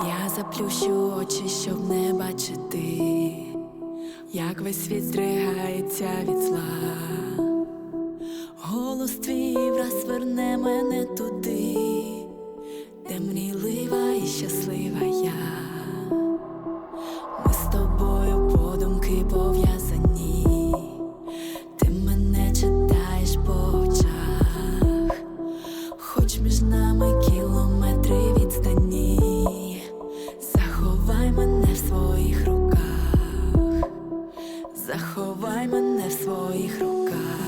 Я заплющу очі, щоб не бачити, як весь світ здригається від зла. Голос твій враз верне мене туди, своїх руках, заховай мене в своїх руках.